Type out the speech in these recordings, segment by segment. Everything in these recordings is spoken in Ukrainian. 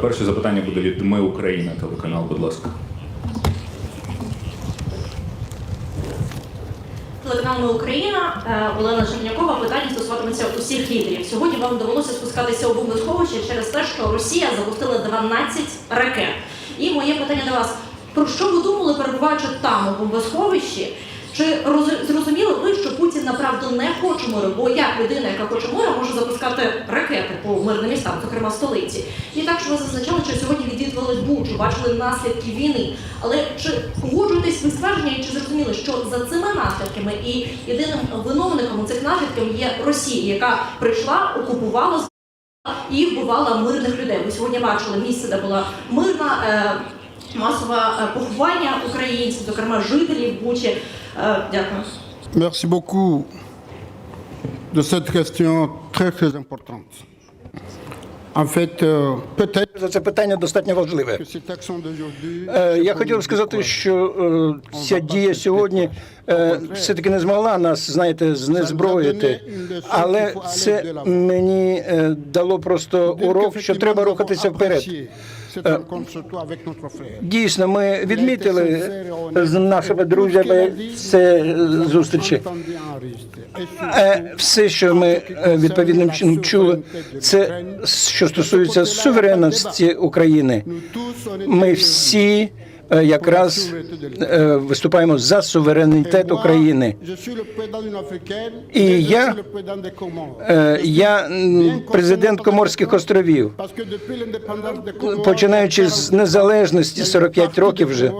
Перше запитання буде від Ми Україна, телеканал, будь ласка. Телеканал «Ми Україна, е, Олена Чернякова. Питання стосуватиметься усіх лідерів. Сьогодні вам довелося спускатися у бомбосховище через те, що Росія запустила 12 ракет. І моє питання до вас: про що ви думали, перебуваючи там у бомбосховищі? Чи роз- зрозуміли ви, що Путін направду не хоче миру? Бо як людина, яка хоче миру, може запускати ракети по мирним містам, зокрема столиці? І також ви зазначали, що сьогодні відвідували Бучу, бачили наслідки війни. Але чи погоджуєтесь ви ствердження, чи зрозуміли, що за цими наслідками і єдиним виновником цих наслідків є Росія, яка прийшла, окупувала і вбивала мирних людей? Ви сьогодні бачили місце, де була мирна. Е- Масове е, поховання українців, зокрема жителів Бучі. Е, Дякую. Merci beaucoup de cette question très très importante. En fait, euh, peut-être За це питання достатньо важливе. Е, Я хотів сказати, що ця дія сьогодні е, все-таки не змогла нас, знаєте, знезброїти, але це мені дало просто урок, що треба рухатися вперед. Frère. Дійсно, ми відмітили з нашими друзями це е, зустрічі. Е, Все, що ми е, відповідним чином чули, це що стосується суверенності України. Ми всі е, якраз е, виступаємо за суверенітет України. І я-. Е, Я президент Коморських островів. Починаючи з незалежності 45 років вже,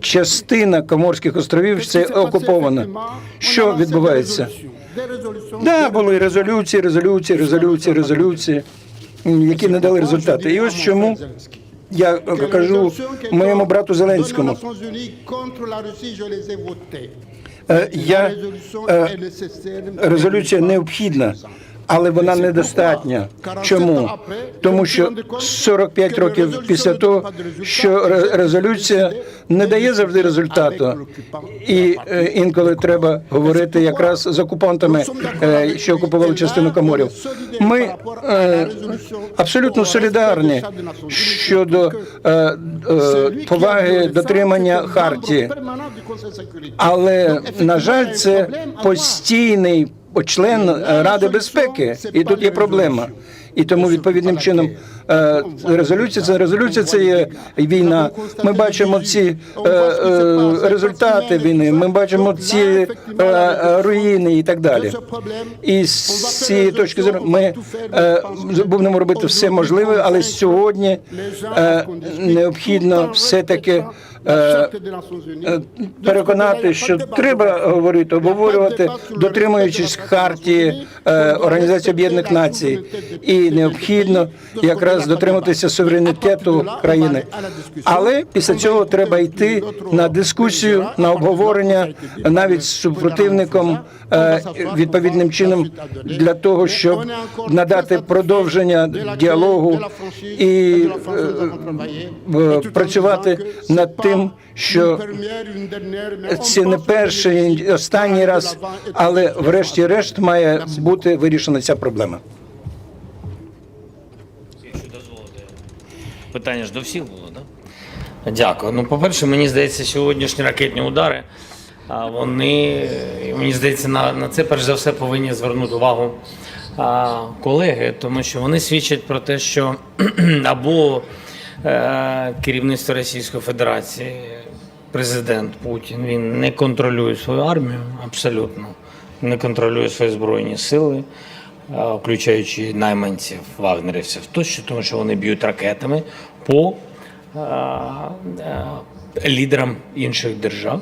частина Коморських островів це окупована. Що відбувається? Да, були резолюції, резолюції, резолюції, резолюції, які не дали результати. І ось чому я е, кажу моєму брату Зеленському. Е, Я е, резолюція необхідна, але вона недостатня. Чому? Тому що 45 років після того, що резолюція не дає завжди результату, і е, інколи треба говорити якраз з окупантами, е, що окупували частину Коморів. Ми е, абсолютно солідарні щодо поваги дотримання хартії. Але на жаль, це постійний член е, Ради безпеки, і тут є проблема. І тому відповідним чином е, резолюція це резолюція, це є війна. Ми бачимо ці е, результати війни. Ми бачимо ці руїни і так далі. І з цієї точки зору ми будемо робити все можливе, але сьогодні необхідно все таки. Е, переконати, що треба говорити, обговорювати, дотримуючись хартії е, Організації Об'єднаних Націй, і необхідно якраз дотриматися суверенітету країни. Але після цього треба йти на дискусію, на обговорення навіть з супротивником е, відповідним чином для того, щоб надати продовження діалогу і е, е, працювати над тим, що це не перший і останній раз, але врешті-решт має бути вирішена ця проблема. Якщо дозволите. Питання ж до всіх було, так? Да? Дякую. Ну, по-перше, мені здається, сьогоднішні ракетні удари, а, вони, мені здається, на, на це перш за все повинні звернути увагу а, колеги, тому що вони свідчать про те, що або керівництво Російської Федерації, президент Путін, він не контролює свою армію абсолютно, не контролює свої збройні сили е, включаючи найманців, вагнерівців, тощо, тому що вони б'ють ракетами по е, е, лідерам інших держав,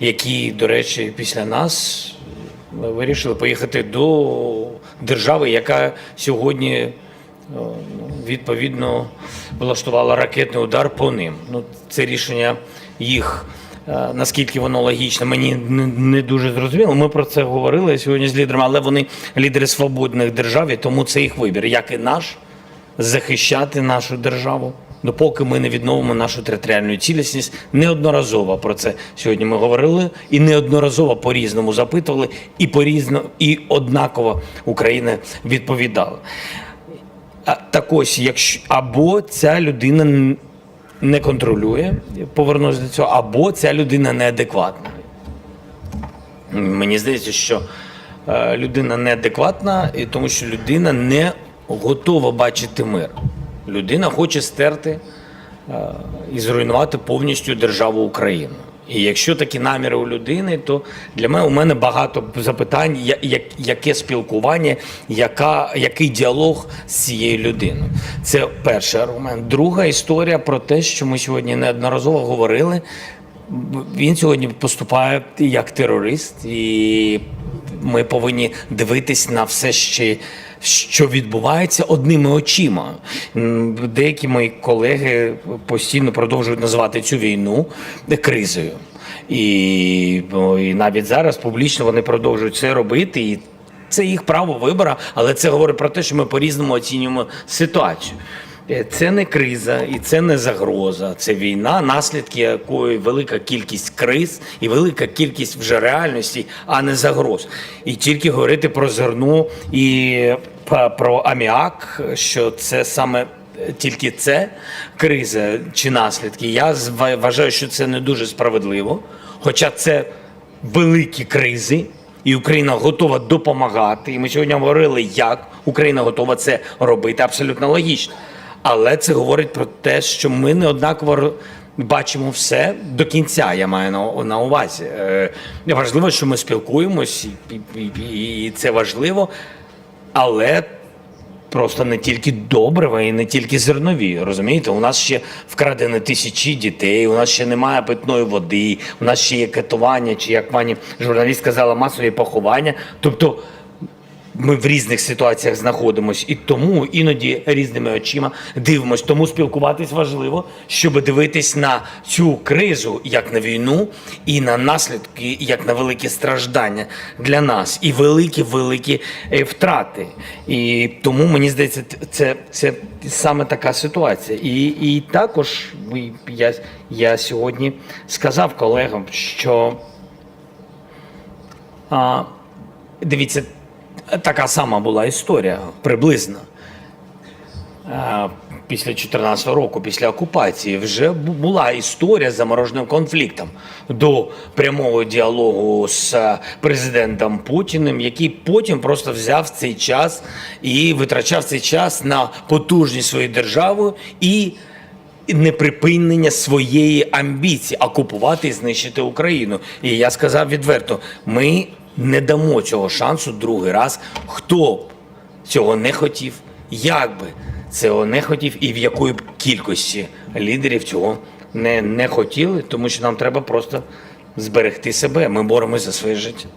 які, до речі, після нас вирішили поїхати до держави, яка сьогодні е, відповідно влаштувала ракетний удар по ним. Ну, це рішення їх. Е, Наскільки воно логічне, мені не, дуже зрозуміло. Ми про це говорили сьогодні з лідерами, але вони лідери свободних держав, і тому це їх вибір, як і наш, захищати нашу державу, допоки ми не відновимо нашу територіальну цілісність. Неодноразово про це сьогодні ми говорили, і неодноразово по-різному запитували, і по-різному, і однаково Україна відповідала. А, так ось, якщо або ця людина не контролює, повернусь до цього, або ця людина неадекватна. Мені здається, що е, людина неадекватна, і тому що людина не готова бачити мир. Людина хоче стерти е, і зруйнувати повністю державу Україну. І якщо такі наміри у людини, то для мене у мене багато запитань, як, яке спілкування, яка, який діалог з цією людиною. Це перший аргумент. Друга історія про те, що ми сьогодні неодноразово говорили. Він сьогодні поступає як терорист, і ми повинні дивитись на все ще. Що відбувається одними очима. Деякі мої колеги постійно продовжують називати цю війну кризою. І, і навіть зараз публічно вони продовжують це робити. І це їх право вибору, але це говорить про те, що ми по-різному оцінюємо ситуацію. Е, Це не криза і це не загроза. Це війна, наслідки якої велика кількість криз і велика кількість вже реальності, а не загроз. І тільки говорити про зерно і про аміак, що це саме. е, Тільки це криза чи наслідки. Я вважаю, що це не дуже справедливо. Хоча це великі кризи, і Україна готова допомагати. І ми сьогодні говорили, як Україна готова це робити. Абсолютно логічно. Але це говорить про те, що ми не однаково бачимо все до кінця. Я маю на, на увазі. Е, важливо, що ми спілкуємось, і, і, і, це важливо, але просто не тільки добрива і не тільки зернові. Розумієте, у нас ще вкрадені тисячі дітей, у нас ще немає питної води, у нас ще є катування, чи як пані журналіст сказала, масові поховання. Тобто ми в різних ситуаціях знаходимося, і тому іноді різними очима дивимось. Тому спілкуватись важливо, щоб дивитись на цю кризу як на війну, і на наслідки як на великі страждання для нас, і великі великі е, втрати. І тому мені здається, це, це саме така ситуація. І, і також я, я сьогодні сказав колегам, що а, дивіться, така сама була історія приблизно. А, Після 2014 року, після окупації, вже була історія з замороженим конфліктом до прямого діалогу з е, президентом Путіним, який потім просто взяв цей час і витрачав цей час на потужність своєї держави і неприпинення своєї амбіції окупувати і знищити Україну. І я сказав відверто: ми не дамо цього шансу другий раз. Хто б цього не хотів, як би цього не хотів, і в якої б кількості лідерів цього не, не хотіли, тому що нам треба просто зберегти себе. Ми боремося за своє життя.